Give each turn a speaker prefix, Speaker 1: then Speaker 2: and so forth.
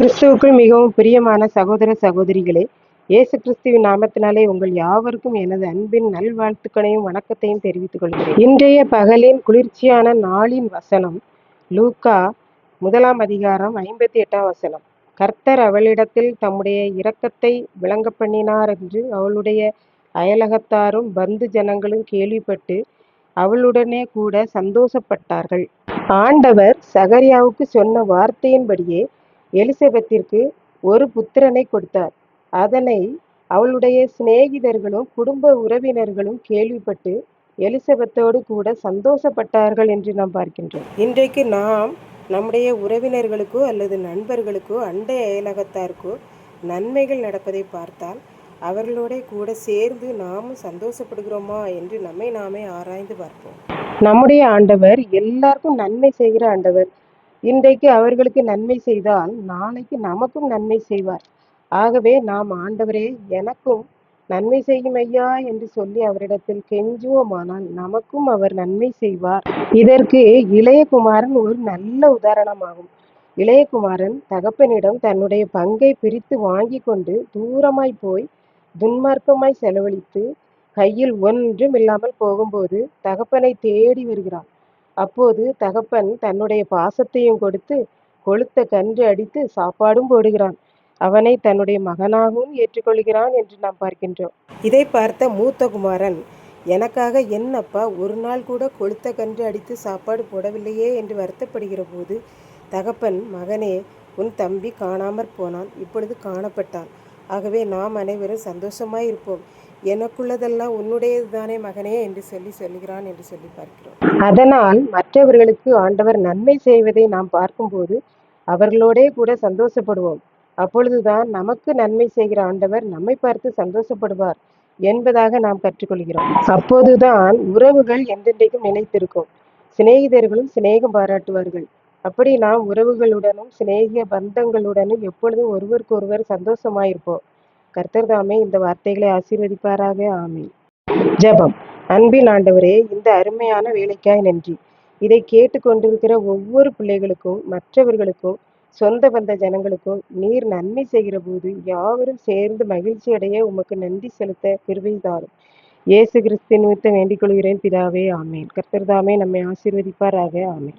Speaker 1: கிறிஸ்துவுக்குள் மிகவும் பிரியமான சகோதர சகோதரிகளே இயேசு கிறிஸ்துவின் நாமத்தினாலே உங்கள் யாவருக்கும் எனது அன்பின் நல்வாழ்த்துக்களையும் வணக்கத்தையும் தெரிவித்துக் கொள்கிறேன். இன்றைய பகலின் குளிர்ச்சியான நாளின் வசனம் லூக்கா முதலாம் அதிகாரம் ஐம்பத்தி எட்டாம் வசனம். கர்த்தர் அவளிடத்தில் தம்முடைய இரக்கத்தை விளங்க பண்ணினார் என்று அவளுடைய அயலகத்தாரும் பந்து ஜனங்களும் கேள்விப்பட்டு அவளுடனே கூட சந்தோஷப்பட்டார்கள். ஆண்டவர் சகரியாவுக்கு சொன்ன வார்த்தையின்படியே எலிசபெத்திற்கு ஒரு புத்திரனை கொடுத்தார். அதனை அவளுடைய சிநேகிதர்களும் குடும்ப உறவினர்களும் கேள்விப்பட்டு எலிசபெத்தோடு கூட சந்தோஷப்பட்டார்கள் என்று நாம் பார்க்கின்றோம். இன்றைக்கு நாம் நம்முடைய உறவினர்களுக்கோ அல்லது நண்பர்களுக்கோ அண்டை அயலகத்தாருக்கோ நன்மைகள் நடப்பதை பார்த்தால் அவர்களோட கூட சேர்ந்து நாமும் சந்தோஷப்படுகிறோமா என்று நம்மை நாமே ஆராய்ந்து பார்ப்போம். நம்முடைய ஆண்டவர் எல்லாருக்கும் நன்மை செய்கிற ஆண்டவர். இன்றைக்கு அவர்களுக்கு நன்மை செய்தால் நாளைக்கு நமக்கும் நன்மை செய்வார். ஆகவே நாம் ஆண்டவரே எனக்கும் நன்மை செய்யும் ஐயா என்று சொல்லி அவரிடத்தில் கெஞ்சுவோமானால் நமக்கும் அவர் நன்மை செய்வார். இதற்கு இளையகுமாரன் ஒரு நல்ல உதாரணமாகும். இளையகுமாரன் தகப்பனிடம் தன்னுடைய பங்கை பிரித்து வாங்கி கொண்டு தூரமாய் போய் துன்மார்க்கமாய் செலவழித்து கையில் ஒன்றும் இல்லாமல் போகும்போது தகப்பனை தேடி வருகிறான். அப்போது தகப்பன் தன்னுடைய பாசத்தையும் கொடுத்து கொளுத்த கன்று அடித்து சாப்பாடும் போடுகிறான். அவனை தன்னுடைய மகனாகவும் ஏற்றுக்கொள்கிறான் என்று நாம் பார்க்கின்றோம். இதை பார்த்த மூத்த குமாரன் எனக்காக என்னப்பா ஒரு நாள் கூட கொளுத்த கன்று அடித்து சாப்பாடு போடவில்லையே? என்று வருத்தப்படுகிற போது தகப்பன் மகனே உன் தம்பி காணாமற் போனான். இப்பொழுது காணப்பட்டான். ஆகவே நாம் அனைவரும் சந்தோஷமாய் இருப்போம் எனக்குள்ளதெல்லாம் உன்னுடையது தானே மகனே என்று சொல்லி சொல்லுகிறான் என்று சொல்லி பார்க்கிறோம். அதனால் மற்றவர்களுக்கு ஆண்டவர் நன்மை செய்வதை நாம் பார்க்கும்போது அவர்களோடே கூட சந்தோஷப்படுவோம். அப்பொழுதுதான் நமக்கு நன்மை செய்கிற ஆண்டவர் நம்மை பார்த்து சந்தோஷப்படுவார் என்பதாக நாம் கற்றுக்கொள்கிறோம். அப்போதுதான் உறவுகள் என்றென்றைக்கும் நிலைத்திருக்கும். சிநேகிதர்களும் சிநேகம் பாராட்டுவார்கள். அப்படி நாம் உறவுகளுடனும் சிநேகிய பந்தங்களுடனும் எப்பொழுதும் ஒருவருக்கொருவர் சந்தோஷமாயிருப்போம். கர்த்தர் தாமே இந்த வார்த்தைகளை ஆசீர்வதிப்பாராக. ஆமீன். ஜெபம். அன்பின் ஆண்டவரே இந்த அருமையான வேலைக்காய் நன்றி. இதை கேட்டுக்கொண்டிருக்கிற ஒவ்வொரு பிள்ளைகளுக்கும் மற்றவர்களுக்கும் சொந்த பந்த ஜனங்களுக்கும் நீர் நன்மை செய்கிற போது யாவரும் சேர்ந்து மகிழ்ச்சி அடைய உமக்கு நன்றி செலுத்த கிருபை தாரும். இயேசு கிறிஸ்து நிமித்தம் வேண்டிக் கொள்கிறேன் பிதாவே ஆமேன். கர்த்தர் தாமே நம்மை ஆசீர்வதிப்பாராக. ஆமேன்.